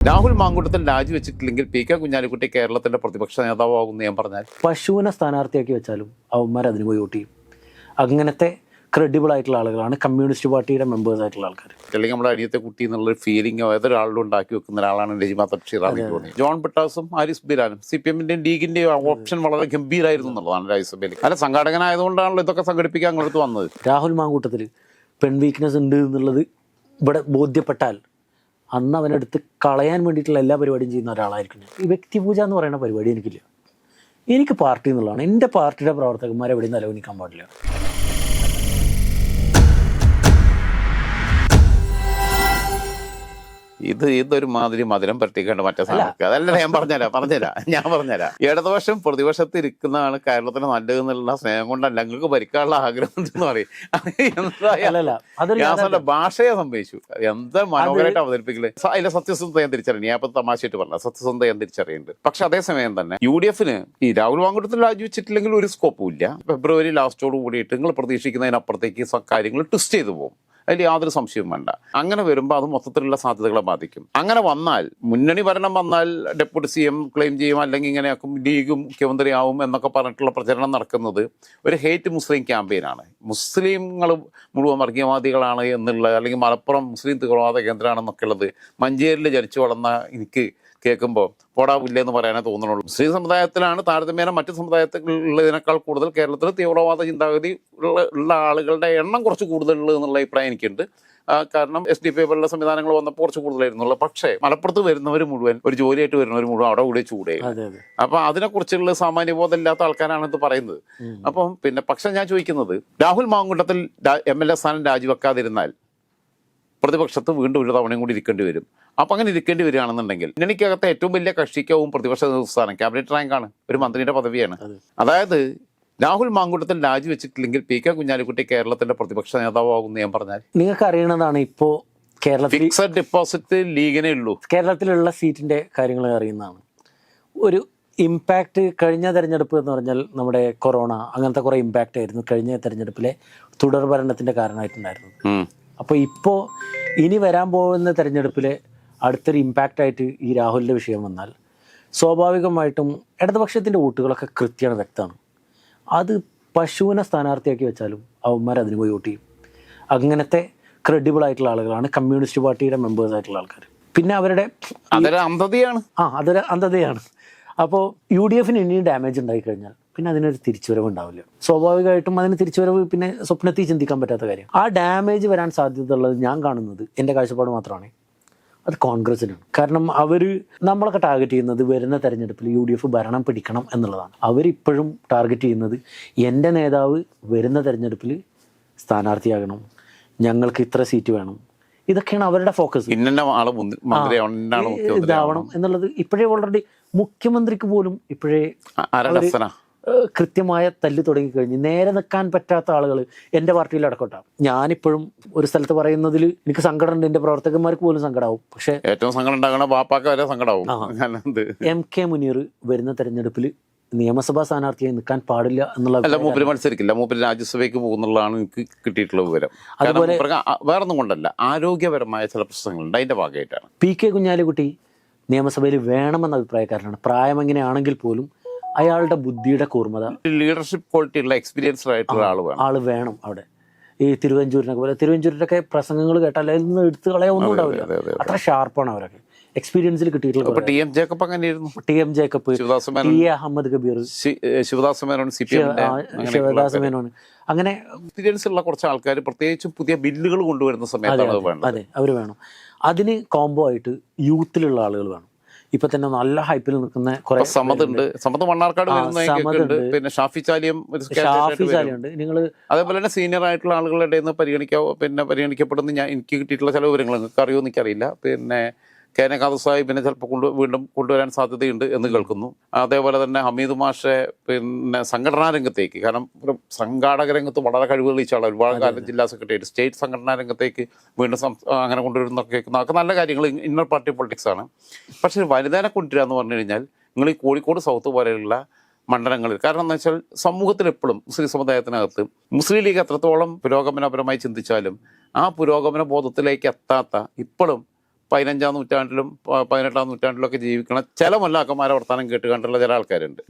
രാഹുൽ മാങ്കൂട്ടത്തിൽ രാജിവെച്ചിട്ടില്ലെങ്കിൽ P K Kunhalikutty കേരളത്തിന്റെ പ്രതിപക്ഷ നേതാവാകുമെന്ന് ഞാൻ പറഞ്ഞാൽ പശുവിനെ സ്ഥാനാർത്ഥിയാക്കി വെച്ചാലും അവന്മാർ അതിന് പോയി വോട്ട് ചെയ്യും. അങ്ങനത്തെ ക്രെഡിബിൾ ആയിട്ടുള്ള ആളുകളാണ് കമ്മ്യൂണിസ്റ്റ് പാർട്ടിയുടെ മെമ്പേഴ്സ് ആയിട്ടുള്ള ആൾക്കാർ അല്ലെങ്കിൽ നമ്മുടെ അടിയത്തെ കുട്ടി എന്നുള്ള ഫീലിംഗോ ഏതൊരാളും ഉണ്ടാക്കി വെക്കുന്ന ഒരാളാണ് രജിമ തബ്ഷീറാണെന്ന് തോന്നി ജോൺ പിട്ടാസും ആരിസ് ബിരാനും സി പി എമ്മിന്റെയും ലീഗിന്റെയും ഓപ്ഷൻ വളരെ ഗംഭീരായിരുന്നു എന്നുള്ളതാണ് രാജ്യസഭയിൽ അല്ല സംഘാടകനായതുകൊണ്ടാണല്ലോ ഇതൊക്കെ സംഘടിപ്പിക്കാൻ അങ്ങോട്ട് വന്നത്. രാഹുൽ മാങ്കൂട്ടത്തിൽ പെൺ വീക്ക്നെസ് ഉണ്ട് എന്നുള്ളത് ഇവിടെ ബോധ്യപ്പെട്ടാൽ അന്ന് അവനെടുത്ത് കളയാൻ വേണ്ടിയിട്ടുള്ള എല്ലാ പരിപാടിയും ചെയ്യുന്ന ഒരാളായിരിക്കും ഞാൻ. ഈ വ്യക്തിപൂജ എന്ന് പറയുന്ന പരിപാടി എനിക്കില്ല. എനിക്ക് പാർട്ടി എന്നുള്ളതാണ്. എന്റെ പാർട്ടിയുടെ പ്രവർത്തകന്മാരെ എവിടെയും നിലവിനിക്കാൻ പാടില്ല. ഇത് ഇതൊരു മാതിരി മധുരം പരത്തിക്കേണ്ട മറ്റേ സാധനം അതല്ല ഞാൻ പറഞ്ഞുതരാം പറഞ്ഞുതരാം ഞാൻ പറഞ്ഞുതരാം. ഇടതുപക്ഷം പ്രതിപക്ഷത്ത് ഇരിക്കുന്നതാണ് കേരളത്തിന് നല്ലതെന്നുള്ള സ്നേഹം കൊണ്ടല്ല ഞങ്ങൾക്ക് ഭരിക്കാനുള്ള ആഗ്രഹം എന്ന് പറയും. ഭാഷയെ സംഭവിച്ചു. എന്താ മനോഹരമായിട്ട് അവതരിപ്പിക്കൽ? അതിലെ സത്യസന്ധത ഞാൻ തിരിച്ചറിയും ഞാൻ ഇപ്പൊ തമാശയായിട്ട് പറഞ്ഞ സത്യസന്ധത ഞാൻ തിരിച്ചറിയുന്നുണ്ട്. പക്ഷെ അതേസമയം തന്നെ യു ഡി എഫിന് ഈ രാഹുൽ വാങ്കുടത്തിൽ രാജിവെച്ചിട്ടില്ലെങ്കിൽ ഒരു സ്കോപ്പും ഇല്ല. ഫെബ്രുവരി ലാസ്റ്റോട് കൂടിയിട്ട് നിങ്ങൾ പ്രതീക്ഷിക്കുന്നതിനപ്പുറത്തേക്ക് കാര്യങ്ങൾ ട്വിസ്റ്റ് ചെയ്തു പോകും. അതിൽ യാതൊരു സംശയവും വേണ്ട. അങ്ങനെ വരുമ്പോൾ അത് മൊത്തത്തിലുള്ള സാധ്യതകളെ ബാധിക്കും. അങ്ങനെ വന്നാൽ മുന്നണി ഭരണം വന്നാൽ ഡെപ്യൂട്ടി സി എം ക്ലെയിം ചെയ്യും അല്ലെങ്കിൽ ഇങ്ങനെയാക്കും ലീഗ് മുഖ്യമന്ത്രിയാവും എന്നൊക്കെ പറഞ്ഞിട്ടുള്ള പ്രചരണം നടക്കുന്നത് ഒരു ഹേറ്റ് മുസ്ലിം ക്യാമ്പയിനാണ് മുസ്ലിങ്ങൾ മുഴുവൻ വർഗീയവാദികളാണ് എന്നുള്ള അല്ലെങ്കിൽ മലപ്പുറം മുസ്ലിം തീവ്രവാദ കേന്ദ്രമാണെന്നൊക്കെ ഉള്ളത് മഞ്ചേരിയിൽ ജനിച്ചു വളർന്ന എനിക്ക് കേൾക്കുമ്പോൾ പോടാവില്ല എന്ന് പറയാനേ തോന്നുന്നുള്ളൂ മുസ്ലിം സമുദായത്തിലാണ് താരതമ്യേന മറ്റു സമുദായത്തിലുള്ളതിനേക്കാൾ കൂടുതൽ കേരളത്തിൽ തീവ്രവാദ ചിന്താഗതി ഉള്ള ഉള്ള ആളുകളുടെ എണ്ണം കുറച്ച് കൂടുതലുള്ളത് എന്നുള്ള അഭിപ്രായം എനിക്കുണ്ട്. കാരണം എസ് ഡി പി പോലുള്ള സംവിധാനങ്ങൾ വന്നപ്പോൾ കുറച്ച് കൂടുതലായിരുന്നുള്ളൂ പക്ഷേ മലപ്പുറത്ത് വരുന്നവർ മുഴുവൻ ഒരു ജോലിയായിട്ട് വരുന്നവർ മുഴുവൻ അവിടെ കൂടെ ചൂടേ. അപ്പൊ അതിനെക്കുറിച്ചുള്ള സാമാന്യ ബോധം ഇല്ലാത്ത ആൾക്കാരാണ് ഇത് പറയുന്നത്. അപ്പം പിന്നെ പക്ഷെ ഞാൻ ചോദിക്കുന്നത് Rahul Mankoottathil M L A സ്ഥാനം രാജിവെക്കാതിരുന്നാൽ പ്രതിപക്ഷത്ത് വീണ്ടും ഒരു തവണയും കൂടി ഇരിക്കേണ്ടി വരും. അപ്പം അങ്ങനെ ഇരിക്കേണ്ടി വരികയാണെന്നുണ്ടെങ്കിൽ മുന്നണിക്കകത്തെ ഏറ്റവും വലിയ കക്ഷിക്കാവും പ്രതിപക്ഷ സ്ഥാനം ക്യാബിനറ്റ് റാങ്കാണ് ഒരു മന്ത്രിയുടെ പദവിയാണ് അതായത് രാഹുൽ മാങ്കൂട്ടത്തിൽ രാജിവെച്ചിട്ടില്ലെങ്കിൽ പി കെ കുഞ്ഞാലിക്കുട്ടി കേരളത്തിന്റെ പ്രതിപക്ഷ നേതാവാകും ഞാൻ പറഞ്ഞാൽ നിങ്ങൾക്ക് അറിയണതാണ് ഇപ്പോൾ കേരളത്തിൽ ഫിക്സഡ് ഡെപ്പോസിറ്റ് ലീഗിനേ ഉള്ളൂ കേരളത്തിലുള്ള സീറ്റിന്റെ കാര്യങ്ങൾ അറിയുന്നതാണ് ഒരു ഇമ്പാക്റ്റ് കഴിഞ്ഞ തെരഞ്ഞെടുപ്പ് എന്ന് പറഞ്ഞാൽ നമ്മുടെ കൊറോണ അങ്ങനത്തെ കുറേ ഇമ്പാക്റ്റ് ആയിരുന്നു കഴിഞ്ഞ തെരഞ്ഞെടുപ്പിലെ തുടർ ഭരണത്തിന്റെ കാരണമായിട്ടുണ്ടായിരുന്നു അപ്പൊ അപ്പോൾ ഇപ്പോൾ ഇനി വരാൻ പോകുന്ന തെരഞ്ഞെടുപ്പിലെ അടുത്തൊരു ഇമ്പാക്റ്റ് ആയിട്ട് ഈ രാഹുലിന്റെ വിഷയം വന്നാൽ സ്വാഭാവികമായിട്ടും ഇടതുപക്ഷത്തിന്റെ വോട്ടുകളൊക്കെ കൃത്യമാണ് വ്യക്തമാണ്. അത് പശുവിനെ സ്ഥാനാർത്ഥിയാക്കി വെച്ചാലും അവന്മാർ അതിന് പോയി വോട്ട് ചെയ്യും. അങ്ങനത്തെ ക്രെഡിബിൾ ആയിട്ടുള്ള ആളുകളാണ് കമ്മ്യൂണിസ്റ്റ് പാർട്ടിയുടെ മെമ്പേഴ്സ് ആയിട്ടുള്ള ആൾക്കാർ പിന്നെ അവരുടെ അന്ധതയാണ്. ആ അതൊരു അന്ധതയാണ്. അപ്പോൾ യു ഡി എഫിന് ഇനിയും ഡാമേജ് ഉണ്ടായി കഴിഞ്ഞാൽ പിന്നെ അതിനൊരു തിരിച്ചുവരവ് ഉണ്ടാവില്ല. സ്വാഭാവികമായിട്ടും അതിന് തിരിച്ചുവരവ് പിന്നെ സ്വപ്നത്തിൽ ചിന്തിക്കാൻ പറ്റാത്ത കാര്യം. ആ ഡാമേജ് വരാൻ സാധ്യതയുള്ളത് ഞാൻ കാണുന്നത് എന്റെ കാഴ്ചപ്പാട് മാത്രമാണ്. അത് കോൺഗ്രസിനാണ്. കാരണം അവർ നമ്മളൊക്കെ ടാർഗറ്റ് ചെയ്യുന്നത് വരുന്ന തെരഞ്ഞെടുപ്പിൽ യു ഡി എഫ് ഭരണം പിടിക്കണം എന്നുള്ളതാണ്. അവരിപ്പോഴും ടാർഗറ്റ് ചെയ്യുന്നത് എന്റെ നേതാവ് വരുന്ന തെരഞ്ഞെടുപ്പിൽ സ്ഥാനാർത്ഥിയാകണം. ഞങ്ങൾക്ക് ഇത്ര സീറ്റ് വേണം. ഇതൊക്കെയാണ് അവരുടെ ഫോക്കസ് ഇതാവണം എന്നുള്ളത് ഇപ്പോഴേ ഓൾറെഡി മുഖ്യമന്ത്രിക്ക് പോലും ഇപ്പോഴേ കൃത്യമായ തല്ല് തുടങ്ങിക്കഴിഞ്ഞ് നേരെ നിൽക്കാൻ പറ്റാത്ത ആളുകൾ എന്റെ പാർട്ടിയിൽ അടക്കോട്ടാ. ഞാനിപ്പോഴും ഒരു സ്ഥലത്ത് പറയുന്നതിൽ എനിക്ക് സങ്കടമുണ്ട് എന്റെ പ്രവർത്തകന്മാർക്ക് പോലും സങ്കടമാവും പക്ഷേ ഏറ്റവും സങ്കടം ഉണ്ടാകണ വരെ സങ്കടാവും. എം കെ മുനീർ വരുന്ന തെരഞ്ഞെടുപ്പിൽ നിയമസഭാ സ്ഥാനാർത്ഥിയായി നിൽക്കാൻ പാടില്ല എന്നുള്ള മൂപ്പര് മത്സരിക്കില്ല. മൂപ്പര് രാജ്യസഭയ്ക്ക് പോകുന്നുള്ളതാണ് എനിക്ക് കിട്ടിയിട്ടുള്ള വിവരം. അതുപോലെ- വേറെ ഒന്നും വേറൊന്നും കൊണ്ടല്ല ആരോഗ്യപരമായ ചില പ്രശ്നങ്ങളുണ്ട്. അതിന്റെ ഭാഗമായിട്ടാണ്. പി കെ കുഞ്ഞാലിക്കുട്ടി നിയമസഭയിൽ വേണമെന്ന അഭിപ്രായക്കാരനാണ്. പ്രായം എങ്ങനെയാണെങ്കിൽ പോലും അയാളുടെ ബുദ്ധിയുടെ കൂർമ്മത ലീഡർഷിപ്പ് ക്വാളിറ്റി ഉള്ള എക്സ്പീരിയൻസ് ആയിട്ടുള്ള ആൾ വേണം. ആൾ വേണം അവിടെ. ഈ തിരുവഞ്ചൂരിനൊക്കെ പോലെ തിരുവഞ്ചൂരിനൊക്കെ പ്രസംഗങ്ങൾ കേട്ടാൽ അതിൽ നിന്ന് എടുത്തു കളയാൻ ഒന്നും ഉണ്ടാവില്ല. അതെ, അതെ, അത്ര ഷാർപ്പാണ് അവരൊക്കെ. എക്സ്പീരിയൻസിൽ കിട്ടിയിട്ടുള്ള അപ്പൊ ടി എം ജേക്കബ് അങ്ങനെയായിരുന്നു. T M Jacob T A Ahammed Kabeer. Sivadas Menon Sivadas Menon. അങ്ങനെ എക്സ്പീരിയൻസ് ഉള്ള കുറച്ച് ആൾക്കാർ പ്രത്യേകിച്ച് പുതിയ ബില്ലുകൾ കൊണ്ടുവരുന്ന സമയത്താണ് അതെ അവർ വേണം. അതിന് കോംബോ ആയിട്ട് യൂത്തിലുള്ള ആളുകൾ വേണം. ഇപ്പൊ തന്നെ നല്ല ഹൈപ്പിൽ നിൽക്കുന്ന കുറെ ഇപ്പൊ സമത് മണ്ണാർക്കാട്. പിന്നെ ഷാഫി ചാലിയം ഷാഫി ചാലിയുണ്ട് നിങ്ങൾ അതേപോലെ തന്നെ സീനിയർ ആയിട്ടുള്ള ആളുകളുടെ പരിഗണിക്കാവോ പിന്നെ പരിഗണിക്കപ്പെടുന്ന ഞാൻ എനിക്ക് കിട്ടിയിട്ടുള്ള ചില വിവരങ്ങൾ നിങ്ങൾക്ക് അറിയുമോ എനിക്കറിയില്ല. പിന്നെ കേനകാദ സാഹിബിനെ ചിലപ്പോൾ കൊണ്ട് വീണ്ടും കൊണ്ടുവരാൻ സാധ്യതയുണ്ട് എന്ന് കേൾക്കുന്നു. അതേപോലെ തന്നെ ഹമീദ് മാഷെ പിന്നെ സംഘടനാ രംഗത്തേക്ക് കാരണം ഒരു സംഘാടക രംഗത്ത് വളരെ കഴിവ് തെളിയിച്ച ആളാണ്. ഒരുപാട് കാലം ജില്ലാ സെക്രട്ടറി സ്റ്റേറ്റ് സംഘടനാ രംഗത്തേക്ക് വീണ്ടും അങ്ങനെ കൊണ്ടുവരുന്നൊക്കെ കേൾക്കുന്നു. അതൊക്കെ നല്ല കാര്യങ്ങൾ ഇന്നർ പാർട്ടി പൊളിറ്റിക്സ് ആണ്. പക്ഷേ വനിതനെ കൊണ്ടുവരിക എന്ന് പറഞ്ഞു കഴിഞ്ഞാൽ നിങ്ങൾ ഈ കോഴിക്കോട് സൗത്ത് പോലെയുള്ള മണ്ഡലങ്ങളിൽ കാരണം എന്താ വെച്ചാൽ സമൂഹത്തിൽ എപ്പോഴും മുസ്ലിം സമുദായത്തിനകത്ത് മുസ്ലിം ലീഗ് എത്രത്തോളം പുരോഗമനപരമായി ചിന്തിച്ചാലും ആ പുരോഗമന ബോധത്തിലേക്ക് എത്താത്ത ഇപ്പോഴും പതിനഞ്ചാം നൂറ്റാണ്ടിലും പതിനെട്ടാം നൂറ്റാണ്ടിലും ഒക്കെ ജീവിക്കണ ചില മുല്ലാക്കന്മാരെ വർത്താനം കേട്ട് കണ്ടുള്ള ചില ആൾക്കാരുണ്ട്.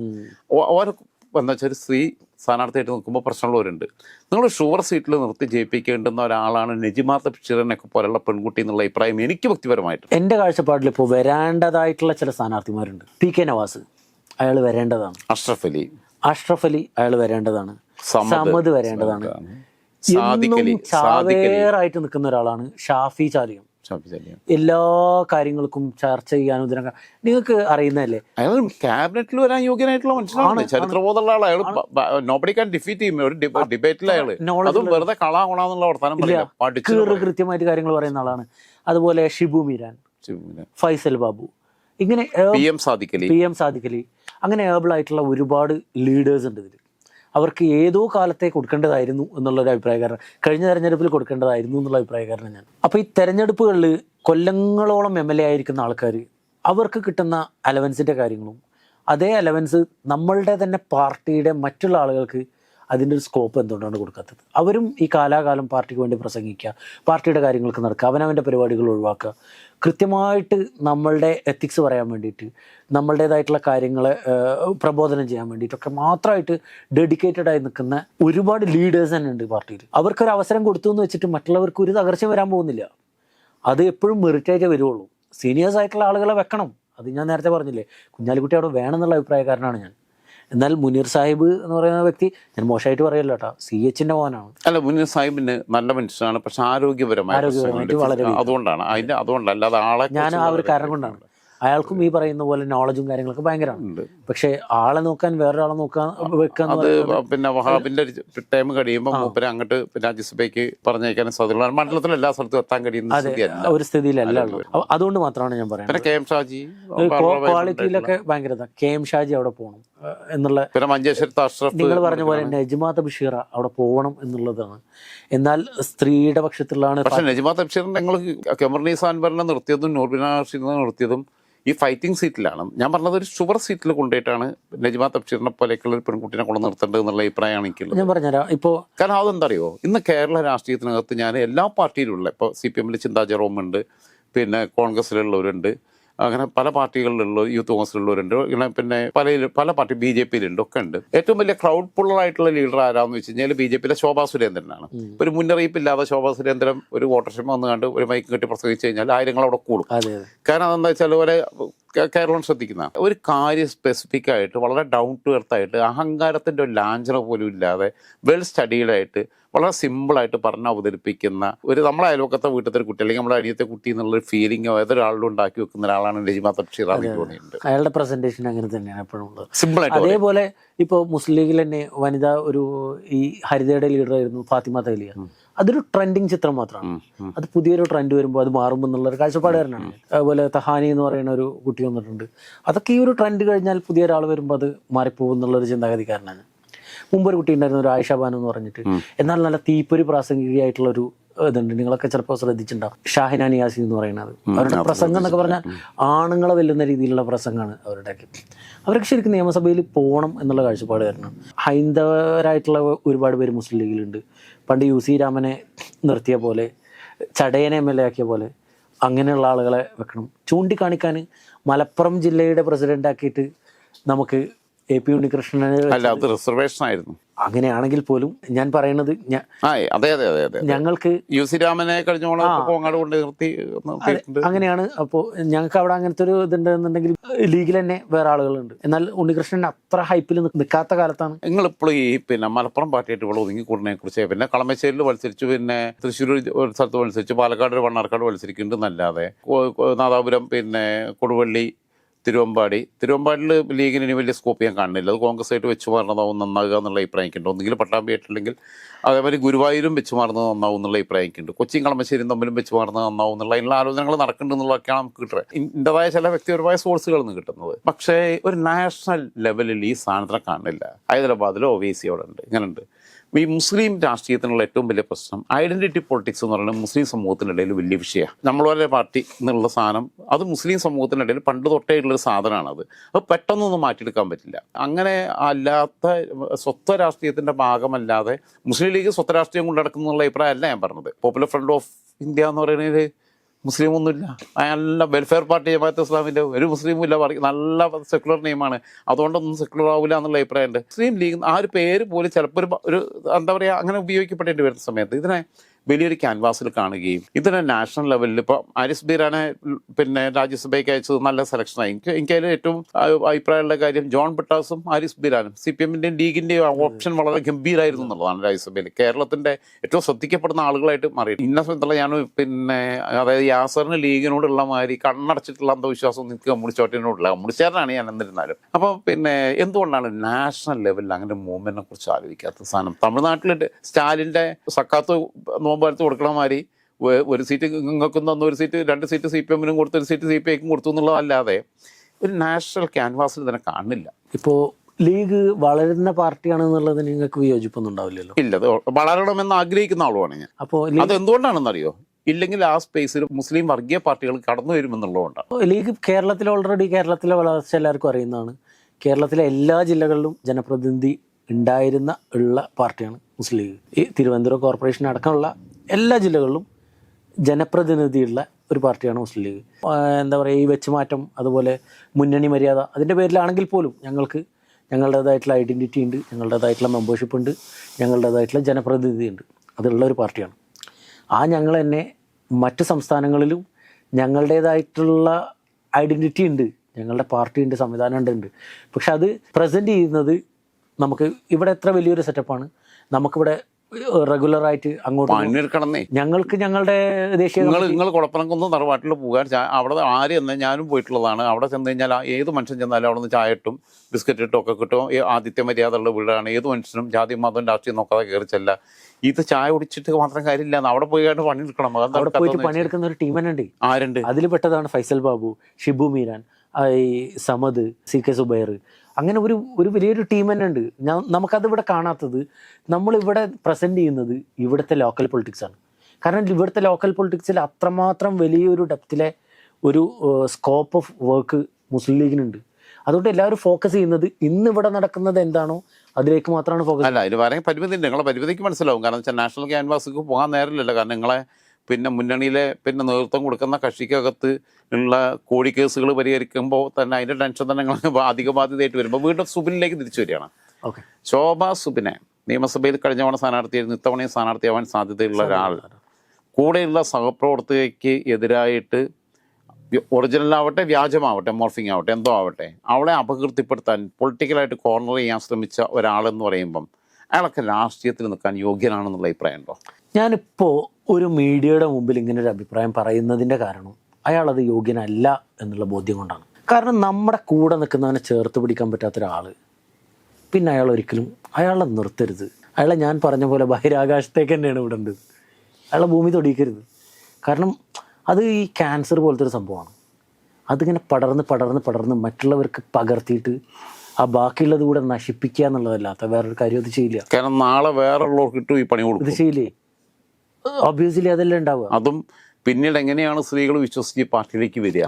ഓരോ എന്താ വെച്ചാൽ ഒരു സ്ത്രീ സ്ഥാനാർത്ഥിയായിട്ട് നിൽക്കുമ്പോൾ പ്രശ്നമുള്ളവരുണ്ട്. നിങ്ങൾ ഷുവർ സീറ്റിൽ നിർത്തി ജയിപ്പിക്കേണ്ടുന്ന ഒരാളാണ് നജിമാത്ത ബഷീറിനൊക്കെ പോലുള്ള പെൺകുട്ടി എന്നുള്ള അഭിപ്രായം എനിക്ക് വ്യക്തിപരമായിട്ട്. എന്റെ കാഴ്ചപ്പാടിൽ ഇപ്പോൾ വരേണ്ടതായിട്ടുള്ള ചില സ്ഥാനാർത്ഥിമാരുണ്ട്. പി കെ നവാസ് അയാൾ വരേണ്ടതാണ്. അഷ്റഫ് അലി. അഷ്റഫ് അലി അയാൾ വരേണ്ടതാണ്. സമദ്. സമദ് വരേണ്ടതാണ്. ചാവേറായിട്ട് നിൽക്കുന്ന ഒരാളാണ് ഷാഫി ചാലിയം. എല്ലാ കാര്യങ്ങൾക്കും ചർച്ച ചെയ്യാനും ഇതിനൊക്കെ നിങ്ങൾക്ക് അറിയുന്നതല്ലേ? അയാൾ ക്യാബിനറ്റിൽ വരാൻ യോഗ്യനായിട്ടുള്ള മനുഷ്യനാണ്. ചരിത്രബോധമുള്ള ആൾ അയാൾ നോബഡി കാൻ ഡിഫീറ്റ് ചെയ്യും ഒരു ഡിബേറ്റിൽ അയാൾ. അതും വെറുതെ കളാ കൊളാന്നുള്ള വർത്താനം പറയില്ല. കൃത്യമായിട്ട് കാര്യങ്ങൾ പറയുന്ന ആളാണ്. അതുപോലെ ഷിബു മീരാൻ. ഫൈസൽ ബാബു. ഇങ്ങനെ P M Sadiqali. P M Sadiqali. അങ്ങനെ ഏബിൾ ആയിട്ടുള്ള ഒരുപാട് ലീഡേഴ്സ് ഉണ്ട് ഇതിൽ അവർക്ക് ഏതോ കാലത്തെ കൊടുക്കേണ്ടതായിരുന്നു എന്നുള്ളൊരു അഭിപ്രായക്കാരൻ. കഴിഞ്ഞ തെരഞ്ഞെടുപ്പിൽ കൊടുക്കേണ്ടതായിരുന്നു എന്നുള്ള അഭിപ്രായക്കാരനാണ് ഞാൻ. അപ്പോൾ ഈ തെരഞ്ഞെടുപ്പുകളിൽ കൊല്ലങ്ങളോളം എം എൽ എ ആയിരിക്കുന്ന ആൾക്കാർ അവർക്ക് കിട്ടുന്ന അലവൻസിന്റെ കാര്യങ്ങളും അതേ അലവൻസ് നമ്മളുടെ തന്നെ പാർട്ടിയുടെ മറ്റുള്ള ആളുകൾക്ക് അതിന്റെ ഒരു സ്കോപ്പ് എന്തുകൊണ്ടാണ് കൊടുക്കാത്തത്? അവരും ഈ കാലാകാലം പാർട്ടിക്ക് വേണ്ടി പ്രസംഗിക്കുക പാർട്ടിയുടെ കാര്യങ്ങൾക്ക് നടക്കുക അവനവന്റെ പരിപാടികൾ ഒഴിവാക്കുക. കൃത്യമായിട്ട് നമ്മളുടെ എത്തിക്സ് പറയാൻ വേണ്ടിയിട്ട് നമ്മളുടേതായിട്ടുള്ള കാര്യങ്ങളെ പ്രബോധനം ചെയ്യാൻ വേണ്ടിയിട്ടൊക്കെ മാത്രമായിട്ട് ഡെഡിക്കേറ്റഡ് ആയി നിൽക്കുന്ന ഒരുപാട് ലീഡേഴ്സ് തന്നെ ഉണ്ട് പാർട്ടിയിൽ. അവർക്കൊരു അവസരം കൊടുത്തു എന്ന് വെച്ചിട്ട് മറ്റുള്ളവർക്ക് ഒരു തകർച്ച വരാൻ പോകുന്നില്ല. അത് എപ്പോഴും മെറിറ്റായിട്ടേ വരുള്ളൂ സീനിയേഴ്സ് ആയിട്ടുള്ള ആളുകളെ വെക്കണം. അത് ഞാൻ നേരത്തെ പറഞ്ഞില്ലേ കുഞ്ഞാലിക്കുട്ടി അവിടെ വേണമെന്നുള്ള അഭിപ്രായക്കാരനാണ് ഞാൻ. എന്നാൽ മുനീർ സാഹിബ് എന്ന് പറയുന്ന വ്യക്തി ഞാൻ മോശമായിട്ട് പറയല്ലോ കേട്ടോ. സി എച്ചിന്റെ മോനാണ്. അല്ല മുനീർ സാഹിബിന് നല്ല മനുഷ്യനാണ് പക്ഷെ ആരോഗ്യപരമായ അതുകൊണ്ടാണ്. അതിന്റെ അതുകൊണ്ടല്ല അല്ലാതെ ആളെ ഞാൻ ആ ഒരു കാരണം കൊണ്ടാണ്. അയാൾക്കും ഈ പറയുന്ന പോലെ നോളജും കാര്യങ്ങളൊക്കെ ഭയങ്കരമാണ്. പക്ഷേ ആളെ നോക്കാൻ വേറൊരാളെ നോക്കാൻ വെക്കാൻ പിന്നെ വഹാബിന്റെ ടൈം കഴിയുമ്പോൾ മൂപ്പര് അങ്ങോട്ട് രാജ്യസഭയ്ക്ക് പറഞ്ഞേക്കാനും സാധ്യതയുള്ള. മണ്ഡലത്തിൽ എല്ലാ സ്ഥലത്തും എത്താൻ കഴിയുന്ന ഒരു സ്ഥിതിയിലല്ല അതുകൊണ്ട് മാത്രമാണ് ഞാൻ പറയുന്നത്. കെ എം ഷാജി ക്വാളിറ്റിയിലൊക്കെ ഭയങ്കര കെ എം ഷാജി അവിടെ പോകണം എന്നുള്ള പിന്നെ മഞ്ചേശ്വരത്ത് അഷ്റഫ് നിങ്ങൾ പറഞ്ഞ പോലെ നജ്മാത്ത ബഷീറ അവിടെ പോകണം എന്നുള്ളതാണ്. എന്നാൽ സ്ത്രീയുടെ പക്ഷത്തിലാണ് പക്ഷേ നജിമാ ബഷീർ ഞങ്ങൾ കെമർണീസ് അൻവറിനെ നിർത്തിയതും നൂർബിന നിർത്തിയതും ഈ ഫൈറ്റിംഗ് സീറ്റിലാണ്. ഞാൻ പറഞ്ഞത് ഒരു ഷുഗർ സീറ്റിൽ കൊണ്ടുപോയിട്ടാണ് നജ്മാ തബ്ഷീറിനെ പോലെയൊക്കെയുള്ള ഒരു പെൺകുട്ടിനെ കൊണ്ട് നിർത്തേണ്ടത് എന്നുള്ള അഭിപ്രായമാണ് എനിക്കുള്ളത്. ഞാൻ പറഞ്ഞുതരാം. ഇപ്പോൾ കാരണം അതെന്താ അറിയോ ഇന്ന് കേരള രാഷ്ട്രീയത്തിനകത്ത് ഞാൻ എല്ലാ പാർട്ടിയിലുള്ള ഇപ്പോൾ സി പി എമ്മിൽ ചിന്താ ജെറോമുണ്ട് പിന്നെ കോൺഗ്രസിലുള്ളവരുണ്ട് അങ്ങനെ പല പാർട്ടികളിലുള്ള യൂത്ത് കോൺഗ്രസിലുള്ളവരുണ്ട് ഇങ്ങനെ പിന്നെ പല പല പാർട്ടി ബി ജെ പിയിലുണ്ട് ഒക്കെ ഉണ്ട് ഏറ്റവും വലിയ ക്രൗഡ് പുള്ളർ ആയിട്ടുള്ള ലീഡർ ആരാന്ന് വെച്ച് കഴിഞ്ഞാൽ ബി ജെ പിയിലെ ശോഭാ സുരേന്ദ്രനാണ്. ഒരു മുന്നറിയിപ്പില്ലാതെ ശോഭാ സുരേന്ദ്രൻ ഒരു വോട്ടർഷിപ്പ് വന്നു കണ്ട് ഒരു മൈക്ക് കെട്ടി പ്രസംഗിച്ചു കഴിഞ്ഞാൽ ആയിരങ്ങൾ അവിടെ കൂടും കാരണം അതെന്താ വെച്ചാൽ പോലെ കേരളം ശ്രദ്ധിക്കുന്ന ഒരു കാര്യം സ്പെസിഫിക് ആയിട്ട് വളരെ ഡൗൺ ടു എർത്ത് ആയിട്ട് അഹങ്കാരത്തിന്റെ ഒരു ലാഞ്ചന പോലും ഇല്ലാതെ വെൽ സ്റ്റഡീഡ് ആയിട്ട് വളരെ സിമ്പിളായിട്ട് പറഞ്ഞ് അവതരിപ്പിക്കുന്ന ഒരു നമ്മളെ അയൽവക്കത്തെ വീട്ടിലത്തെ ഒരു കുട്ടി അല്ലെങ്കിൽ നമ്മുടെ അനിയത്തെ കുട്ടി എന്നുള്ളൊരു ഫീലിംഗ് ഏതൊരാളിലും ഉണ്ടാക്കി വെക്കുന്ന ഒരാളാണ് രജിമ എനിക്ക് തോന്നിയിട്ടുണ്ട്. അയാളുടെ പ്രസന്റേഷൻ അങ്ങനെ തന്നെയാണ് എപ്പോഴും ഉള്ളത്. സിമ്പിളായിട്ട് അതേപോലെ ഇപ്പോൾ മുസ്ലിം ലീഗിൽ തന്നെ വനിത ഒരു ഈ ഹരിതയുടെ ലീഡർ ആയിരുന്നു ഫാത്തിമ തലിയ. അതൊരു ട്രെൻഡിങ് ചിത്രം മാത്രമാണ്. അത് പുതിയൊരു ട്രെൻഡ് വരുമ്പോൾ അത് മാറുമ്പോൾ എന്നുള്ളൊരു കാഴ്ചപ്പാടുകാരനാണ് അതുപോലെ തഹാനി എന്ന് പറയുന്ന ഒരു കുട്ടി വന്നിട്ടുണ്ട്. അതൊക്കെ ഈ ഒരു ട്രെൻഡ് കഴിഞ്ഞാൽ പുതിയ ഒരാൾ വരുമ്പോൾ അത് മാറിപ്പോകും എന്നുള്ളൊരു ചിന്താഗതിക്കാരനാണ് മുമ്പ് ഒരു കുട്ടി ഉണ്ടായിരുന്നു ഒരു ബാനു എന്ന് പറഞ്ഞിട്ട്. എന്നാൽ നല്ല തീപ്പൊരി പ്രാസംഗികയായിട്ടുള്ള ഒരു ഇതുണ്ട്. നിങ്ങളൊക്കെ ചിലപ്പോൾ ശ്രദ്ധിച്ചിട്ടുണ്ടാവും. ഷാഹിന നിയാസി എന്ന് പറയുന്നത്. അവരുടെ പ്രസംഗം എന്നൊക്കെ പറഞ്ഞാൽ ആണുങ്ങളെ വെല്ലുന്ന രീതിയിലുള്ള പ്രസംഗമാണ് അവരുടെയൊക്കെ അവർക്ക് ശരിക്കും നിയമസഭയിൽ പോകണം എന്നുള്ള കാഴ്ചപ്പാട് കാരണം ഹൈന്ദവരായിട്ടുള്ള ഒരുപാട് പേര് മുസ്ലിം ലീഗിലുണ്ട്. പണ്ട് യു സി രാമനെ നിർത്തിയ പോലെ ചടയനെ എം എൽ എ ആക്കിയ പോലെ അങ്ങനെയുള്ള ആളുകളെ വെക്കണം. ചൂണ്ടിക്കാണിക്കാൻ മലപ്പുറം ജില്ലയുടെ പ്രസിഡന്റ് ആക്കിയിട്ട് നമുക്ക് എ പി ഉണ്ണികൃഷ്ണനെ അല്ല അത് റിസർവേഷൻ ആയിരുന്നു. അങ്ങനെയാണെങ്കിൽ പോലും ഞാൻ പറയുന്നത് അതെ അതെ അതെ അതെ ഞങ്ങൾക്ക് യു സി രാമനെ കൊണ്ട് നിർത്തി അങ്ങനെയാണ്. അപ്പോൾ ഞങ്ങൾക്ക് അവിടെ അങ്ങനത്തെ ഒരു ഇതുണ്ടെന്നുണ്ടെങ്കിൽ ലീഗിൽ തന്നെ വേറെ ആളുകളുണ്ട്. എന്നാൽ ഉണ്ണികൃഷ്ണൻ അത്ര ഹൈപ്പിൽ നിൽക്കാത്ത കാലത്താണ്. നിങ്ങൾ ഇപ്പോൾ ഈ പിന്നെ മലപ്പുറം പാർട്ടിയായിട്ട് ഇവിടെ ഒതുങ്ങിക്കൂടിനെ കുറിച്ച് പിന്നെ കളമശ്ശേരിൽ മത്സരിച്ചു പിന്നെ തൃശ്ശൂർ ഒരു സ്ഥലത്ത് മത്സരിച്ചു പാലക്കാട് ഒരു വണ്ണാർക്കാട് മത്സരിക്കുന്നുണ്ട് എന്നല്ലാതെ. നാദാപുരം പിന്നെ കൊടുവള്ളി തിരുവമ്പാടി. തിരുവമ്പാടിയിൽ ലീഗിന് ഇനി വലിയ സ്കോപ്പ് ഞാൻ കാണുന്നില്ല. അത് കോൺഗ്രസ് ആയിട്ട് വെച്ച് മാറുന്നതാവും നന്നാകുക എന്നുള്ള അഭിപ്രായം എനിക്കുണ്ട്. ഒന്നുകിൽ പട്ടാമ്പി ആയിട്ടുണ്ടെങ്കിൽ അതേമാതിരി ഗുരുവായൂരും വെച്ച് മാറുന്നത് നന്നാവും എന്നുള്ള അഭിപ്രായം എനിക്കുണ്ട്. കൊച്ചിയും കളമശ്ശേരിയും തമ്മിലും വെച്ച് മാറുന്നത് നന്നാവും എന്നുള്ള അതിനുള്ള ആലോചനകൾ നടക്കുന്നുള്ളതൊക്കെയാണ് നമുക്ക് കിട്ടുന്നത് ഇതിന്റെതായ ചില വ്യക്തിപരമായ സോഴ്സുകളിൽ നിന്ന് കിട്ടുന്നത്. പക്ഷേ ഒരു നാഷണൽ ലെവലിൽ ഈ സ്ഥാനത്തിനെ കാണുന്നില്ല. ഹൈദരാബാദിലോ ഒ വി സി അവിടെ ഉണ്ട് ഇങ്ങനെയുണ്ട് ഈ മുസ്ലിം രാഷ്ട്രീയത്തിനുള്ള ഏറ്റവും വലിയ പ്രശ്നം ഐഡന്റിറ്റി പൊളിറ്റിക്സ് എന്ന് പറയുന്നത് മുസ്ലിം സമൂഹത്തിനിടയിൽ വലിയ വിഷയമാണ്. നമ്മളൊരു പാർട്ടി എന്നുള്ള സാധനം അത് മുസ്ലിം സമൂഹത്തിനിടയിൽ പണ്ട് തൊട്ടേ ഉള്ളൊരു സാധനമാണത്. അത് പെട്ടെന്നൊന്നും മാറ്റിയെടുക്കാൻ പറ്റില്ല. അങ്ങനെ അല്ലാത്ത സ്വത്വ രാഷ്ട്രീയത്തിന്റെ ഭാഗമല്ലാതെ മുസ്ലിം ലീഗ് സ്വത്വ രാഷ്ട്രീയം കൊണ്ട് നടക്കുന്നുള്ള അഭിപ്രായമല്ല ഞാൻ പറഞ്ഞത്. പോപ്പുലർ ഫ്രണ്ട് ഓഫ് ഇന്ത്യ എന്ന് പറയുന്നത് മുസ്ലിം ഒന്നുമില്ല നല്ല വെൽഫെയർ പാർട്ടി ജമാഅത്ത് ഇസ്ലാമിന്റെ ഒരു മുസ്ലിമും ഇല്ല പറയും നല്ല സെക്കുലർ നെയിമാണ് അതുകൊണ്ടൊന്നും സെക്കുലർ ആവില്ല എന്നുള്ള അഭിപ്രായമുണ്ട്. മുസ്ലിം ലീഗ് ആ ഒരു പേര് പോലും ചിലപ്പോൾ ഒരു ഒരു എന്താ പറയുക അങ്ങനെ ഉപയോഗിക്കപ്പെടേണ്ടി വരുന്ന സമയത്ത് ഇതിനെ വലിയൊരു ക്യാൻവാസിൽ കാണുകയും ഇതിനെ നാഷണൽ ലെവലിൽ ഇപ്പോൾ ആരിസ് ബീറാനെ പിന്നെ രാജ്യസഭയ്ക്ക് അയച്ചത് നല്ല സെലക്ഷനായി എനിക്ക് അതിൽ ഏറ്റവും അഭിപ്രായമുള്ള കാര്യം ജോൺ ബിട്ടാസും ആരിസ് ബീരാനും സി പി എമ്മിന്റെയും ലീഗിന്റെയും ഓപ്ഷൻ വളരെ ഗംഭീരായിരുന്നു എന്നുള്ളതാണ് രാജ്യസഭയിൽ. കേരളത്തിന്റെ ഏറ്റവും ശ്രദ്ധിക്കപ്പെടുന്ന ആളുകളായിട്ട് മാറി ഇന്ന സമയത്തുള്ള ഞാൻ പിന്നെ അതായത് യാസറിന് ലീഗിനോടുള്ള മാതിരി കണ്ണടച്ചിട്ടുള്ള അന്ധവിശ്വാസം എനിക്ക് കമ്മ്യൂണിസ്റ്റോട്ടിനോടുള്ള കമ്മ്യൂണിസ്റ്റുകാരനാണ് ഞാൻ എന്നിരുന്നാലും. അപ്പോൾ പിന്നെ എന്തുകൊണ്ടാണ് നാഷണൽ ലെവലിൽ അങ്ങനെ മൂവ്മെന്റിനെ കുറിച്ച് ആലോചിക്കാത്ത സാധനം? തമിഴ്നാട്ടിലെ സ്റ്റാലിന്റെ സക്കാത്ത് നോമ്പാലത്ത് കൊടുക്കണ മാതിരി ഒരു സീറ്റ് നിങ്ങൾക്കും തന്നു ഒരു സീറ്റ് രണ്ട് സീറ്റ് സി പി എമ്മിനും കൊടുത്തു ഒരു സീറ്റ് സി പി ഐക്കും കൊടുത്തു എന്നുള്ളതല്ലാതെ ഒരു നാഷണൽ ക്യാൻവാസിൽ തന്നെ കാണുന്നില്ല. ഇപ്പോൾ ലീഗ് വളരുന്ന പാർട്ടിയാണെന്നുള്ളത് നിങ്ങൾക്ക് വിയോജിപ്പൊന്നുണ്ടാവില്ലല്ലോ? ഇല്ല വളരണമെന്ന് ആഗ്രഹിക്കുന്ന ആളുമാണ് ഞാൻ. അപ്പോൾ അത് എന്തുകൊണ്ടാണെന്നറിയോ ഇല്ലെങ്കിൽ ആ സ്പേസിൽ മുസ്ലിം വർഗീയ പാർട്ടികൾ കടന്നു വരുമെന്നുള്ളതുകൊണ്ടാണ്. ലീഗ് കേരളത്തിൽ ഓൾറെഡി കേരളത്തിലെ വളർച്ച എല്ലാവർക്കും അറിയുന്നതാണ്. കേരളത്തിലെ എല്ലാ ജില്ലകളിലും ജനപ്രതിനിധി ഉണ്ടായിരുന്ന ഉള്ള പാർട്ടിയാണ്. മുസ്ലിം ലീഗ് ഈ തിരുവനന്തപുരം കോർപ്പറേഷൻ അടക്കമുള്ള എല്ലാ ജില്ലകളിലും ജനപ്രതിനിധിയുള്ള ഒരു പാർട്ടിയാണ് മുസ്ലിം ലീഗ്. എന്താ പറയുക ഈ വെച്ചുമാറ്റം അതുപോലെ മുന്നണി മര്യാദ അതിന്റെ പേരിലാണെങ്കിൽ പോലും ഞങ്ങൾക്ക് ഞങ്ങളുടേതായിട്ടുള്ള ഐഡന്റിറ്റി ഉണ്ട് ഞങ്ങളുടേതായിട്ടുള്ള മെമ്പർഷിപ്പ് ഉണ്ട് ഞങ്ങളുടേതായിട്ടുള്ള ജനപ്രതിനിധി ഉണ്ട്. അതുള്ള ഒരു പാർട്ടിയാണ്. ആ ഞങ്ങൾ തന്നെ മറ്റ് സംസ്ഥാനങ്ങളിലും ഞങ്ങളുടേതായിട്ടുള്ള ഐഡന്റിറ്റി ഉണ്ട് ഞങ്ങളുടെ പാർട്ടി ഉണ്ട് സംവിധാനം ഉണ്ട് പക്ഷെ അത് പ്രസന്റ് ചെയ്യുന്നത് നമുക്ക് ഇവിടെ എത്ര വലിയൊരു സെറ്റപ്പാണ്. നമുക്കിവിടെ റെഗുലറായിട്ട് അങ്ങോട്ട് ഞങ്ങൾക്ക് ഞങ്ങളുടെ ദേശീയ നിങ്ങൾ നിങ്ങൾ കുളപ്പനക്കുന്ന് തറവാട്ടിൽ പോകാൻ അവിടെ ആര് എന്ന് ഞാനും പോയിട്ടുള്ളതാണ്. അവിടെ ചെന്ന് കഴിഞ്ഞാൽ ഏത് മനുഷ്യൻ ചെന്നാലും അവിടെ നിന്ന് ചായ ഇട്ടും ബിസ്ക്കറ്റ് ഇട്ടും ഒക്കെ കിട്ടും. ഈ ആദിത്യ മര്യാദയുള്ള വീടാണ്. ഏത് മനുഷ്യനും ജാതി മതം രാഷ്ട്രീയം നോക്കാതെ കയറി ചെല്ല. ഇത് ചായ കുടിച്ചിട്ട് മാത്രം കാര്യമില്ല. അവിടെ പോയി കഴിഞ്ഞാൽ പണിയെടുക്കണം അവിടെ പോയിട്ട് പണിയെടുക്കുന്ന ഒരു ടീം തന്നെ ഉണ്ട് ആരുണ്ട്? അതിൽ പെട്ടതാണ് ഫൈസൽ ബാബു ഷിബു മീരാൻ ഈ സമദ് സി കെ സുബൈർ. അങ്ങനെ ഒരു ഒരു വലിയൊരു ടീം തന്നെ ഉണ്ട്. നമുക്കത് ഇവിടെ കാണാത്തത് നമ്മളിവിടെ പ്രസന്റ് ചെയ്യുന്നത് ഇവിടുത്തെ ലോക്കൽ പൊളിറ്റിക്സ് ആണ്. കാരണം ഇവിടുത്തെ ലോക്കൽ പൊളിറ്റിക്സിൽ അത്രമാത്രം വലിയൊരു ഡെപ്തിലെ ഒരു സ്കോപ്പ് ഓഫ് വർക്ക് മുസ്ലിം ലീഗിനുണ്ട്. അതുകൊണ്ട് എല്ലാവരും ഫോക്കസ് ചെയ്യുന്നത് ഇന്ന് ഇവിടെ നടക്കുന്നത് എന്താണോ അതിലേക്ക് മാത്രമാണ് ഫോക്കസ് അല്ല അതിന് പറയാൻ പരിമിതി നിങ്ങളെ പരിമിതിക്ക് മനസ്സിലാവും. കാരണം വെച്ചാൽ നാഷണൽ ക്യാൻവാസിക്ക് പോകാൻ നേരമില്ലല്ലോ. കാരണം നിങ്ങളെ പിന്നെ മുന്നണിയിലെ പിന്നെ നേതൃത്വം കൊടുക്കുന്ന കക്ഷിക്കകത്ത് ഉള്ള കോഴി കേസുകൾ പരിഹരിക്കുമ്പോൾ തന്നെ അതിന്റെ ടെൻഷൻ തന്നെ ഞങ്ങൾ അധിക ബാധ്യതയായിട്ട് വരുമ്പോൾ വീണ്ടും സുബിനിലേക്ക് തിരിച്ചു വരികയാണ്. ഓക്കെ. ശോഭ സുബിനെ നിയമസഭയിൽ കഴിഞ്ഞ തവണ സ്ഥാനാർത്ഥിയായിരുന്നു. ഇത്തവണയും സ്ഥാനാർത്ഥിയാവാൻ സാധ്യതയുള്ള ഒരാൾ. കൂടെയുള്ള സഹപ്രവർത്തകയ്ക്ക് എതിരായിട്ട് ഒറിജിനലാവട്ടെ വ്യാജമാവട്ടെ മോർഫിംഗ് ആവട്ടെ എന്തോ ആവട്ടെ അവളെ അപകീർത്തിപ്പെടുത്താൻ പൊളിറ്റിക്കലായിട്ട് കോർണർ ചെയ്യാൻ ശ്രമിച്ച ഒരാളെന്ന് പറയുമ്പം അയാളൊക്കെ രാഷ്ട്രീയത്തിൽ നിൽക്കാൻ യോഗ്യനാണെന്നുള്ള അഭിപ്രായം ഉണ്ടോ? ഞാനിപ്പോൾ ഒരു മീഡിയയുടെ മുമ്പിൽ ഇങ്ങനെ ഒരു അഭിപ്രായം പറയുന്നതിന്റെ കാരണം അയാളത് യോഗ്യനല്ല എന്നുള്ള ബോധ്യം കൊണ്ടാണ്. കാരണം നമ്മുടെ കൂടെ നിൽക്കുന്നവനെ ചേർത്ത് പിടിക്കാൻ പറ്റാത്ത ഒരാൾ പിന്നെ അയാൾ ഒരിക്കലും അയാളെ നിർത്തരുത്. അയാളെ ഞാൻ പറഞ്ഞ പോലെ ബഹിരാകാശത്തേക്ക് തന്നെയാണ് വിടേണ്ടത്. അയാളെ ഭൂമി തൊടിയിക്കരുത്. കാരണം അത് ഈ ക്യാൻസർ പോലത്തെ ഒരു സംഭവമാണ്. അതിങ്ങനെ പടർന്ന് പടർന്ന് പടർന്ന് മറ്റുള്ളവർക്ക് പകർത്തിയിട്ട് ആ ബാക്കിയുള്ളത് കൂടെ നശിപ്പിക്കുക എന്നുള്ളതല്ലാത്ത വേറൊരു കാര്യം അത് ചെയ്യില്ല. കാരണം നാളെ വേറെ ഉള്ളവർക്കിട്ടും ഈ പണി ഇത് ചെയ്യില്ലേ? ഒബ്വിയസ്ലി അതല്ലേ ഉണ്ടാവുക. അതും പിന്നീട് എങ്ങനെയാണ് സ്ത്രീകൾ വിശ്വസിച്ച് പാർട്ടിയിലേക്ക് വരിക.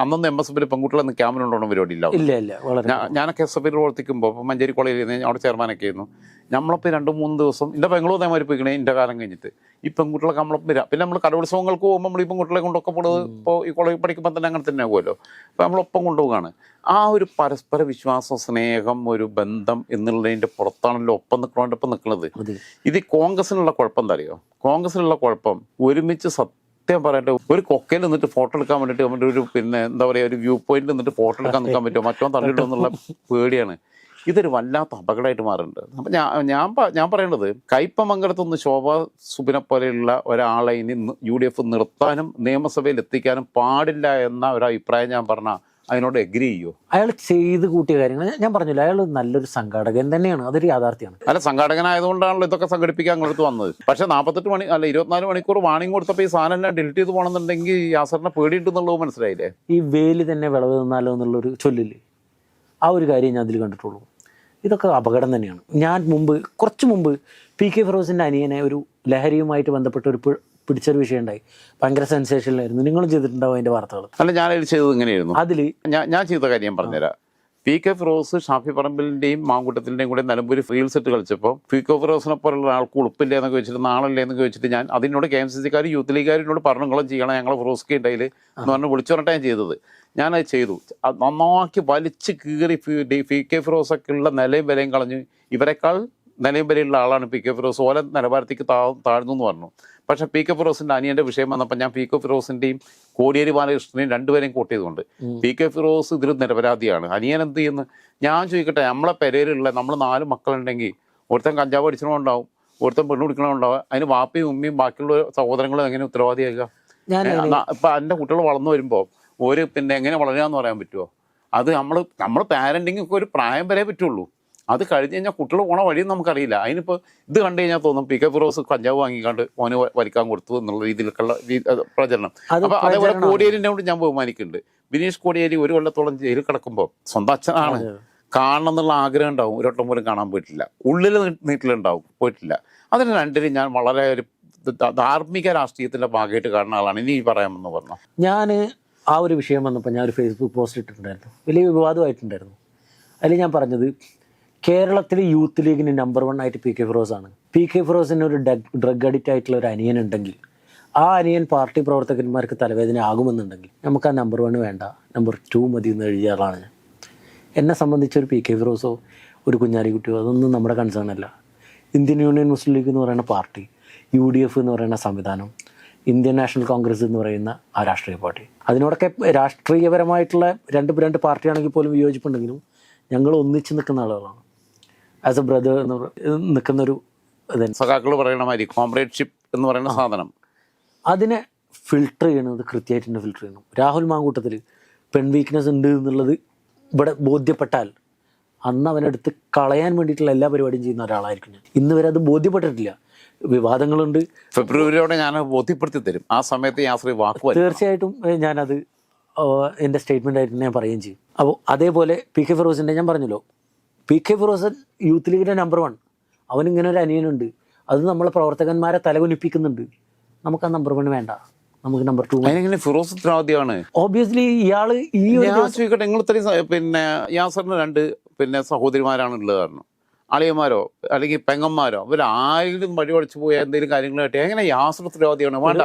അന്നൊന്നും എം എസ് എഫിൽ പെൺകുട്ടികൾ ക്യാമ്പിനുണ്ടോ പരിപാടി ഇല്ല ഇല്ല. വളരെ ഞാൻ ഞാനൊക്കെ എസ് എഫ് ഐയിൽ പ്രവർത്തിക്കുമ്പോൾ മഞ്ചേരി കോളേജിൽ നിന്ന് അവിടെ ചെയർമാനൊക്കെ ആയിരുന്നു. നമ്മളപ്പോൾ രണ്ട് മൂന്ന് ദിവസം എന്റെ പെങ്ങളും അതേമാതിരി പോയിക്കണേ എന്റെ കാലം കഴിഞ്ഞിട്ട്. ഈ പെൺകുട്ടികളൊക്കെ നമ്മളൊപ്പം വരാം. പിന്നെ നമ്മൾ കലോത്സവങ്ങൾക്ക് പോകുമ്പോൾ നമ്മൾ ഈ പെൺകുട്ടികളെ കൊണ്ടൊക്കെ പോകുന്നത് ഇപ്പോൾ ഈ കോളേജിൽ പഠിക്കുമ്പോൾ തന്നെ അങ്ങനെ തന്നെ ആകുമല്ലോ അപ്പോൾ നമ്മളൊപ്പം കൊണ്ടുപോവുകയാണ്. ആ ഒരു പരസ്പര വിശ്വാസം സ്നേഹം ഒരു ബന്ധം എന്നുള്ളതിന്റെ പുറത്താണല്ലോ ഒപ്പം നിൽക്കണോന്റെ ഒപ്പം നിൽക്കുന്നത് ഇത് കോൺഗ്രസിനുള്ള കുഴപ്പം എന്താ അറിയോ? കോൺഗ്രസിനുള്ള കുഴപ്പം ഒരുമിച്ച് സത്യം പറയട്ടെ ഒരു കൊക്കയിൽ നിന്നിട്ട് ഫോട്ടോ എടുക്കാൻ വേണ്ടിയിട്ട് നമ്മുടെ ഒരു പിന്നെ എന്താ പറയുക ഒരു വ്യൂ പോയിന്റിൽ നിന്നിട്ട് ഫോട്ടോ എടുക്കാൻ നിൽക്കാൻ പറ്റുമോ? മറ്റോ തള്ളിയിടുമെന്നുള്ള പേടിയാണ്. ഇതൊരു വല്ലാത്ത അപകടമായിട്ട് മാറുന്നുണ്ട്. അപ്പം ഞാൻ ഞാൻ ഞാൻ പറയേണ്ടത് കയ്പമംഗലത്തുനിന്ന് ശോഭ സുബിനെ പോലെയുള്ള ഒരാളെ ഇനി യു ഡി എഫ് നിർത്താനും നിയമസഭയിൽ എത്തിക്കാനും പാടില്ല എന്ന ഒരു അഭിപ്രായം ഞാൻ പറഞ്ഞ അതിനോട് എഗ്രി ചെയ്യോ? അയാൾ ചെയ്ത് കൂട്ടിയ കാര്യങ്ങൾ ഞാൻ പറഞ്ഞില്ല അയാൾ നല്ലൊരു സംഘാടകൻ തന്നെയാണ് അതൊരു യാഥാർത്ഥ്യമാണ്. അല്ല സംഘാടകനായതുകൊണ്ടാണല്ലോ ഇതൊക്കെ സംഘടിപ്പിക്കാൻ അങ്ങോട്ട് വന്നത്. പക്ഷെ നാൽപ്പത്തെട്ട് മണി അല്ല ഇരുപത്തിനാല് മണിക്കൂർ വാണിംഗ് കൊടുത്തപ്പോൾ ഈ സാധനം എല്ലാം ഡിലീറ്റ് ചെയ്ത് പോകണമെന്നുണ്ടെങ്കിൽ യാസറിനെ പേടിയിട്ടുണ്ടെന്നുള്ളത് മനസ്സിലായില്ലേ? ഈ വേലി തന്നെ വിളവ് നിന്നാലോ എന്നുള്ളൊരു ചൊല്ലില്ലേ? ആ ഒരു കാര്യം ഞാൻ അതിൽ കണ്ടിട്ടുള്ളൂ. ഇതൊക്കെ അപകടം തന്നെയാണ്. ഞാൻ മുമ്പ് കുറച്ച് മുമ്പ് പി കെ ഫിറോസിന്റെ അനിയനെ ഒരു ലഹരിയുമായിട്ട് ബന്ധപ്പെട്ട ഒരു പിടിച്ചൊരു വിഷയം ഉണ്ടായി. ഭയങ്കര സെൻസേഷനിലായിരുന്നു നിങ്ങളും ചെയ്തിട്ടുണ്ടാവും അതിന്റെ വാർത്തകൾ. അല്ല ഞാൻ ചെയ്തത് ഇങ്ങനെയായിരുന്നു. അതിൽ ഞാൻ ചെയ്ത കാര്യം പറഞ്ഞുതരാം. പി കെ ഫിറോസ് ഷാഫി പറമ്പിലിന്റെയും മാങ്കൂട്ടത്തിന്റെയും കൂടെ നിലമ്പൂരി ഫ്രീൽ സെറ്റ് കളിച്ചപ്പോൾ പി കെ ഫിറോസിനെ പോലുള്ള ആൾക്ക് ഉളുപ്പില്ല എന്നൊക്കെ വെച്ചിട്ട് നാളല്ലേ എന്നൊക്കെ വെച്ചിട്ട് ഞാൻ അതിനോട് കെ എം സി സിക്കാർ യൂത്ത് ലീഗുകാരനോട് പറഞ്ഞു നിങ്ങളും ചെയ്യണം ഞങ്ങൾ ഫിറോസ്ക്ക് ഉണ്ടായിൽ എന്ന് പറഞ്ഞ് വിളിച്ചു പറഞ്ഞിട്ടാണ് ഞാൻ ചെയ്തത്. ഞാനത് ചെയ്തു. നന്നാക്കി വലിച്ച് കീറി ഫി- പി കെ ഫിറോസൊക്കെ ഉള്ള നിലയും വിലയും കളഞ്ഞു ഇവരെക്കാൾ നിലയും വിലയുള്ള ആളാണ് പി കെ ഫിറോസ്. ഓല നിലവാരത്തേക്ക് താ താഴ്ന്നു എന്ന് പറഞ്ഞു. പക്ഷേ പി കെ ഫിറോസിന്റെ അനിയന്റെ വിഷയം വന്നപ്പോൾ ഞാൻ പി കെ ഫിറോസിന്റെയും കോടിയേരി ബാലകൃഷ്ണനെയും രണ്ടുപേരെയും കോട്ട് ചെയ്തുകൊണ്ട് പി കെ ഫിറോസ് ഇതിൽ നിരപരാധിയാണ്. അനിയൻ എന്ത് ചെയ്യുന്നു? ഞാൻ ചോദിക്കട്ടെ നമ്മളെ പെരയിലുള്ള നമ്മൾ നാല് മക്കളുണ്ടെങ്കിൽ ഒരുത്തൻ കഞ്ചാവ് അടിച്ചണമുണ്ടാവും ഒരുത്തൻ പെണ്ണ് പിടിക്കണമുണ്ടാവും അതിന് വാപ്പയും ഉമ്മയും ബാക്കിയുള്ള സഹോദരങ്ങളും എങ്ങനെ ഉത്തരവാദിയാകുക ഇപ്പൊ എന്റെ കുട്ടികൾ വളർന്നു വരുമ്പോൾ ഒരു പിന്നെ എങ്ങനെ വളരാന്ന് പറയാൻ പറ്റുമോ അത് നമ്മൾ നമ്മൾ പാരന്റിങ് ഒക്കെ ഒരു പ്രായം വരെ പറ്റുള്ളൂ. അത് കഴിഞ്ഞ് കഴിഞ്ഞാൽ കുട്ടികൾ പോണ വഴിയും നമുക്കറിയില്ല. അതിനിപ്പോൾ ഇത് കണ്ടു കഴിഞ്ഞാൽ തോന്നും പി കെ ഫിറോസ് കഞ്ചാവ് വാങ്ങിക്കാണ്ട് ഓന് വലിക്കാൻ കൊടുത്തു എന്നുള്ള രീതിയിലൊക്കെയുള്ള രീ- അത് പ്രചരണം. അപ്പോൾ അപ്പൊ അതേപോലെ. കോടിയേരിനെ കൊണ്ട് ഞാൻ ബഹുമാനിക്കുന്നുണ്ട്. ബിനീഷ് കോടിയേരി ഒരു കൊല്ലത്തോളം ജയിലിൽ കിടക്കുമ്പോൾ സ്വന്തം അച്ഛനാണ്. കാണണം എന്നുള്ള ആഗ്രഹം ഉണ്ടാവും. ഒരു വട്ടം പോലും കാണാൻ പോയിട്ടില്ല. ഉള്ളിൽ നീട്ടിലുണ്ടാവും പോയിട്ടില്ല. അതിന് രണ്ടിനും ഞാൻ വളരെ ഒരു ധാർമ്മിക രാഷ്ട്രീയത്തിന്റെ ഭാഗമായിട്ട് കാണുന്ന ആളാണ്. ഇനി പറയാമെന്ന് പറഞ്ഞു. ഞാൻ ആ ഒരു വിഷയം വന്നപ്പോൾ ഞാൻ ഒരു ഫേസ്ബുക്ക് പോസ്റ്റ് ഇട്ടിട്ടുണ്ടായിരുന്നു. വലിയ വിവാദമായിട്ടുണ്ടായിരുന്നു. അതിൽ ഞാൻ പറഞ്ഞത് കേരളത്തിലെ യൂത്ത് ലീഗിന് നമ്പർ വൺ ആയിട്ട് പി കെ ഫിറോസ് ആണ്. പി കെ ഫിറോസിന് ഒരു ഡ്രഗ് അഡിക്റ്റ് ആയിട്ടുള്ള ഒരു അനിയൻ ഉണ്ടെങ്കിൽ ആ അനിയൻ പാർട്ടി പ്രവർത്തകന്മാർക്ക് തലവേദന ആകുമെന്നുണ്ടെങ്കിൽ നമുക്ക് ആ നമ്പർ വൺ വേണ്ട നമ്പർ ടു മതി എന്ന് എഴുതിയ ആളാണ് ഞാൻ. എന്നെ സംബന്ധിച്ച് ഒരു പി കെ ഫിറോസോ ഒരു കുഞ്ഞാലിക്കുട്ടിയോ അതൊന്നും നമ്മുടെ കൺസേൺ അല്ല. ഇന്ത്യൻ യൂണിയൻ മുസ്ലിം ലീഗ് എന്ന് പറയുന്ന പാർട്ടി യു ഡി എഫ് എന്ന് പറയുന്ന സംവിധാനം ഇന്ത്യൻ നാഷണൽ കോൺഗ്രസ് എന്ന് പറയുന്ന ആ രാഷ്ട്രീയ പാർട്ടി. അതിനോടൊക്കെ രാഷ്ട്രീയപരമായിട്ടുള്ള രണ്ട് രണ്ട് പാർട്ടിയാണെങ്കിൽ പോലും വിയോജിപ്പുണ്ടെങ്കിലും ഞങ്ങൾ ഒന്നിച്ച് നിൽക്കുന്ന ആളുകളാണ്. ആസ് എ ബ്രദർ എന്ന് നിൽക്കുന്ന നിൽക്കുന്നൊരു സഖാക്കൾ പറയുന്ന മാതിരി കോംറേഡ്ഷിപ്പ് എന്ന് പറയുന്ന സാധനം. അതിനെ ഫിൽട്ടർ ചെയ്യണത് കൃത്യമായിട്ട് തന്നെ ഫിൽട്ടർ ചെയ്യണം. രാഹുൽ മാങ്കൂട്ടത്തിൽ പെൺ വീക്ക്നെസ് ഉണ്ട് എന്നുള്ളത് ഇവിടെ ബോധ്യപ്പെട്ടാൽ അന്ന് അവനെടുത്ത് കളയാൻ വേണ്ടിയിട്ടുള്ള എല്ലാ പരിപാടിയും ചെയ്യുന്ന ഒരാളായിരിക്കും ഇന്ന് വരെ അത് ബോധ്യപ്പെട്ടിട്ടില്ല. വിവാദങ്ങളുണ്ട്. ഫെബ്രുവരിയോടെ ഞാൻ ബോധ്യപ്പെടുത്തി തരും. ആ സമയത്ത് യാത്ര വാക്ക് തീർച്ചയായിട്ടും ഞാനത് എന്റെ സ്റ്റേറ്റ്മെന്റ് ആയിട്ട് ഞാൻ പറയുകയും ചെയ്യും. അപ്പോൾ അതേപോലെ പി കെ ഫിറോസിന്റെ ഞാൻ പറഞ്ഞല്ലോ. പി കെ ഫിറോസൻ യൂത്ത് ലീഗിന്റെ നമ്പർ വൺ അവനിങ്ങനെ ഒരു അനിയനുണ്ട്. അത് നമ്മളെ പ്രവർത്തകന്മാരെ തലകുനിപ്പിക്കുന്നുണ്ട്. നമുക്ക് ആ നമ്പർ വൺ വേണ്ട. നമുക്ക് നമ്പർ ടു അതിനെങ്ങനെ ഫിറോസ് ഉത്തരവാദിയാണ്? ഓബിയസ്ലി ഇയാൾ ഈ ചോദിക്കട്ടെ നിങ്ങൾ ഇത്രയും പിന്നെ യാസറിന് രണ്ട് പിന്നെ സഹോദരിമാരാണ് ഉള്ളത് കാരണം. അളിയന്മാരോ അല്ലെങ്കിൽ പെങ്ങന്മാരോ ഇവരാരും വഴി പഠിച്ചു പോയ എന്തെങ്കിലും കാര്യങ്ങൾ കാട്ടിയ. എങ്ങനെ യാസർ ഉത്തരവാദിയാണ് വേണ്ട.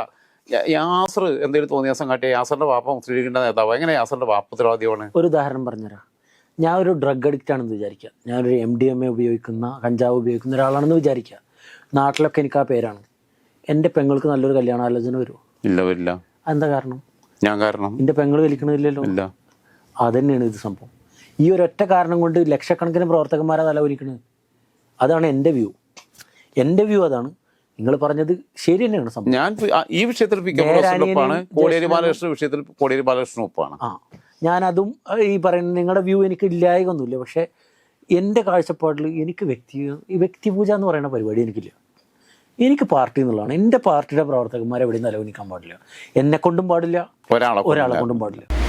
യാസർ എന്തെങ്കിലും തോന്നിയ ദിവസം കാട്ടിയ യാസറിന്റെ പാപ്പ മുസ്ലിം ലീഗിന്റെ നേതാവ്. എങ്ങനെ യാസറിന്റെ പാപ്പ ഉത്തരവാദിയാണ് ഒരു ഉദാഹരണം പറഞ്ഞുതരാം. ഞാൻ ഒരു ഡ്രഗ് അഡിക്റ്റ് ആണെന്ന് വിചാരിക്കുക. ഞാനൊരു എം ഡി എം എ ഉപയോഗിക്കുന്ന കഞ്ചാവ് ഉപയോഗിക്കുന്ന ഒരാളാണെന്ന് വിചാരിക്കുക. നാട്ടിലൊക്കെ എനിക്ക് ആ പേരാണ്. എന്റെ പെങ്ങൾക്ക് നല്ലൊരു കല്യാണാലോചന വരുമോ ഇല്ല വരില്ല. എന്താ കാരണം? ഞാൻ കാരണം. എന്റെ പെങ്ങൾ വലിക്കണില്ലല്ലോ ഇല്ല. തന്നെയാണ് ഇത് സംഭവം. ഈ ഒരൊറ്റ കാരണം കൊണ്ട് ലക്ഷക്കണക്കിന് പ്രവർത്തകന്മാരെ തല തലവലിക്കണത് അതാണ് എന്റെ വ്യൂ. എന്റെ വ്യൂ അതാണ്. നിങ്ങൾ പറഞ്ഞത് ശരി തന്നെയാണ് സംഭവം. ഞാൻ ഈ വിഷയത്തിൽ ഒപ്പാണ്. കോടിയേരി ബാലകൃഷ്ണൻ വിഷയത്തിൽ കോടിയേരി ബാലകൃഷ്ണൻ ഒപ്പാണ്. ആ ഞാനതും ഈ പറയുന്ന നിങ്ങളുടെ വ്യൂ എനിക്ക് ഇല്ലായകൊന്നുമില്ല പക്ഷേ എന്റെ കാഴ്ചപ്പാടിൽ എനിക്ക് വ്യക്തി ഈ വ്യക്തിപൂജ എന്ന് പറയുന്ന പരിപാടി എനിക്കില്ല. എനിക്ക് പാർട്ടി എന്നുള്ളതാണ്. എന്റെ പാർട്ടിയുടെ പ്രവർത്തകന്മാരെ എവിടെയും നിലവിനിക്കാൻ പാടില്ല. എന്നെ കൊണ്ടും പാടില്ല. ഒരാളെ കൊണ്ടും പാടില്ല.